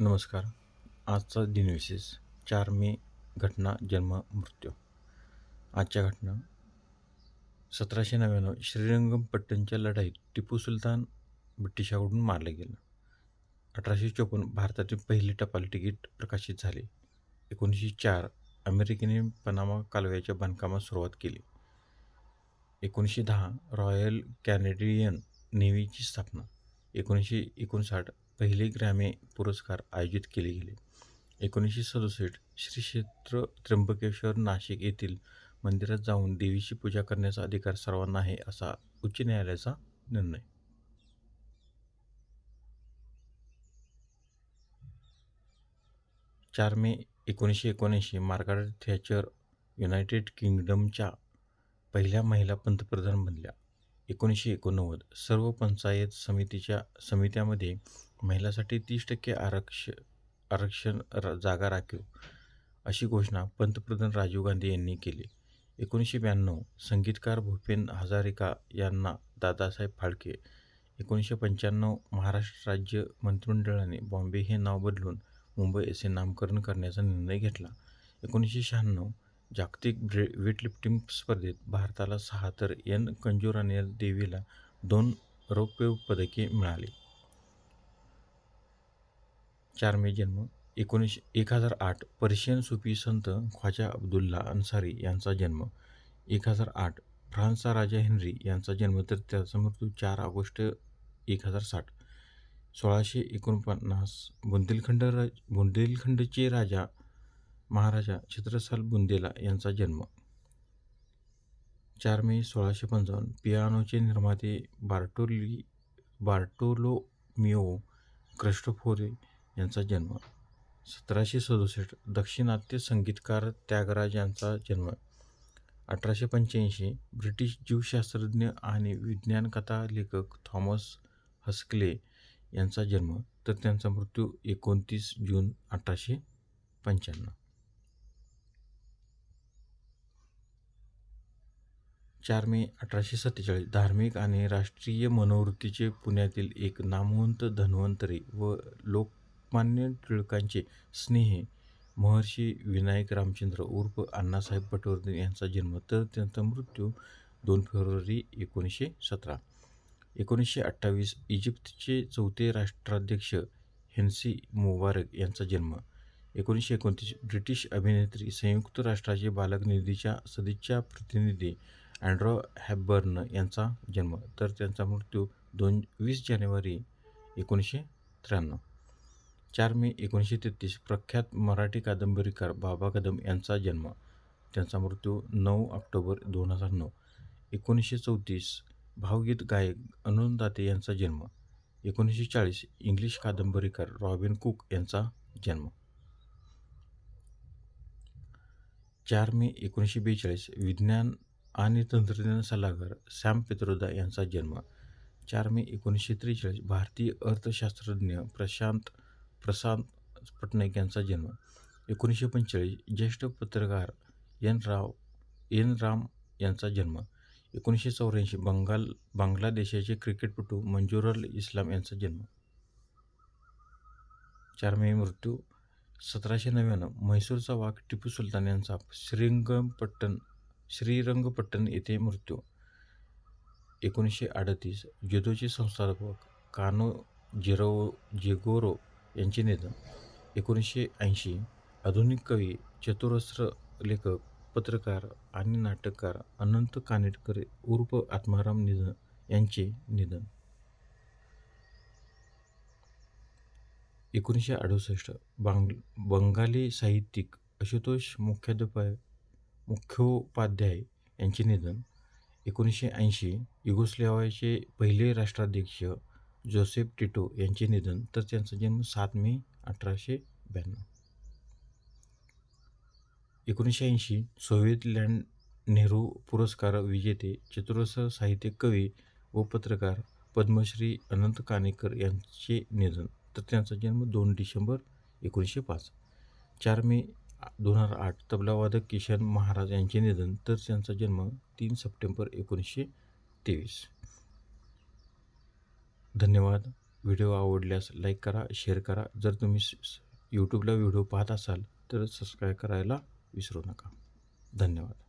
नमस्कार. आजचा दिनविशेष चार मे घटना जन्म मृत्यू. आजच्या घटना. सतराशे नव्याण्णव श्रीरंगमपट्टणच्या लढाईत टिपू सुलतान ब्रिटिशाकडून मारले गेलं. अठराशे चोपन्न भारतातील पहिले टपाल तिकीट प्रकाशित झाले. एकोणीसशे चार अमेरिकेने पनामा कालव्याच्या बांधकामास सुरुवात केली. एकोणीसशे दहा रॉयल कॅनेडियन नेव्हीची स्थापना. एकोणीसशे एकोणसाठ पहिले ग्रॅमी पुरस्कार आयोजित केले गेले. एकोणीसशे सदुसष्ट श्री क्षेत्र त्र्यंबकेश्वर नाशिक येथील मंदिरात जाऊन देवीची पूजा करण्याचा अधिकार सर्वांना आहे असा उच्च न्यायालयाचा निर्णय. चार मे एकोणीसशे एकोणऐंशी मार्गारेट थॅचर युनायटेड किंगडमच्या पहिल्या महिला पंतप्रधान बनल्या. एकोणीसशे एकोणनव्वद. सर्व पंचायत समितीच्या समित्यामध्ये महिलांसाठी तीस टक्के आरक्ष आरक्षण र जागा राखीव अशी घोषणा पंतप्रधान राजीव गांधी यांनी केली. एकोणीसशे ब्याण्णव संगीतकार भूपेन हजारिका यांना दादासाहेब फाळके एकोणीसशे पंच्याण्णव महाराष्ट्र राज्य मंत्रिमंडळाने बॉम्बे हे नाव बदलून मुंबई असे नामकरण करण्याचा निर्णय घेतला. एकोणीसशे शहाण्णव जागतिक ब्रे वेटलिफ्टिंग स्पर्धेत भारताला सहा तर एन कंजूरानियल देवीला दोन रौप्य पदके मिळाली. चार मे जन्म एकोणीसशे एक हजार आठ पर्शियन सुफी संत ख्वाजा अब्दुल्ला अन्सारी यांचा जन्म एक हजार आठ फ्रान्सचा राजा हेनरी यांचा जन्म तर त्याचा मृत्यू चार ऑगस्ट एक हजार साठ. सोळाशे एकोणपन्नास बुंदेलखंड राज बुंदेलखंडचे राजा महाराजा छत्रसाल बुंदेला यांचा जन्म. चार मे सोळाशे पंचावन्न. पियानोचे निर्माते बार्टोली मिओ क्रिस्टोफोरे यांचा जन्म. सतराशे सदुसष्ट. दक्षिणात्य संगीतकार त्यागराज यांचा जन्म. अठराशे पंच्याऐंशी. ब्रिटिश जीवशास्त्रज्ञ आणि विज्ञानकथा लेखक थॉमस हस्कले यांचा जन्म. तर त्यांचा मृत्यू एकोणतीस जून अठराशे पंच्याण्णव. चार मे अठराशे सत्तेचाळीस. धार्मिक आणि राष्ट्रीय मनोवृत्तीचे पुण्यातील एक नामवंत धन्वंतरी व लोकमान्य टिळकांचे स्नेही महर्षी विनायक रामचंद्र उर्फ अण्णासाहेब पटवर्धन यांचा जन्म तर त्यांचा मृत्यू दोन फेब्रुवारी एकोणीसशे सतरा. एकोणीसशे अठ्ठावीस इजिप्तचे चौथे राष्ट्राध्यक्ष हेन्सी मुबारक यांचा जन्म. एकोणीसशे एकोणतीस ब्रिटिश अभिनेत्री संयुक्त राष्ट्राचे बालक निधीच्या सदिच्छा प्रतिनिधी अँड्रॉ हॅबर्न यांचा जन्म तर त्यांचा मृत्यू दोन वीस जानेवारी एकोणीसशे त्र्याण्णव. चार मे एकोणीसशे तेहतीस प्रख्यात मराठी कादंबरीकार बाबा कदम यांचा जन्म. त्यांचा मृत्यू नऊ ऑक्टोबर दोन हजार नऊ. एकोणीसशे चौतीस भावगीत गायक अरुण दाते यांचा जन्म. एकोणीसशे चाळीस इंग्लिश कादंबरीकार रॉबिन कुक यांचा जन्म. चार मे एकोणीसशे बेचाळीस विज्ञान आणि तंत्रज्ञान सल्लागार सॅम पित्रोदा यांचा जन्म चार मे एकोणीसशे त्रेचाळीस. भारतीय अर्थशास्त्रज्ञ प्रशांत प्रशांत पटनाईक यांचा जन्म एकोणीसशे पंचेचाळीस. ज्येष्ठ पत्रकार एन राव एन राम यांचा जन्म एकोणीसशे चौऱ्याऐंशी. बंगाल बांगलादेशाचे क्रिकेटपटू मंजुरल इस्लाम यांचा जन्म चार मे. मृत्यू सतराशे नव्याण्णव. म्हैसूरचा वाघ टिपू सुलतान यांचा श्रीरंगपट्टण श्रीरंगपट्टण येथे मृत्यू. एकोणीसशे अडतीस जुदोचे संस्थापक कानो जिरो जेगोरो यांचे निधन. एकोणीसशे ऐंशी आधुनिक कवी चतुरस्र लेखक पत्रकार आणि नाटककार अनंत कानेटकर उर्फ आत्माराम निधन यांचे निधन. एकोणीसशे अडुसष्ट बांग बंगाली साहित्यिक आशुतोष मुख्याध्यापय मुख्योपाध्याय यांचे निधन एकोणीसशे ऐंशी युगोस्लेवाचे पहिले राष्ट्राध्यक्ष जोसेफ टिटो यांचे निधन तर त्यांचा जन्म सात मे अठराशे ब्याण्णव. एकोणीसशे ऐंशी सोव्हिएत लँड नेहरू पुरस्कार विजेते चतुरस साहित्यिक कवी व पत्रकार पद्मश्री अनंत कानेकर यांचे निधन तर त्यांचा जन्म दोन डिसेंबर एकोणीसशे पाच चार मे दोन हजार आठ तबलावादक किशन महाराज यांचे निधन तर त्यांचा जन्म तीन सप्टेंबर एकोणीसशे तेवीस. धन्यवाद. व्हिडिओ आवडल्यास लाईक करा शेअर करा. जर तुम्ही स- यूट्यूबला व्हिडिओ पाहत असाल तर सबस्क्राईब करायला विसरू नका. धन्यवाद.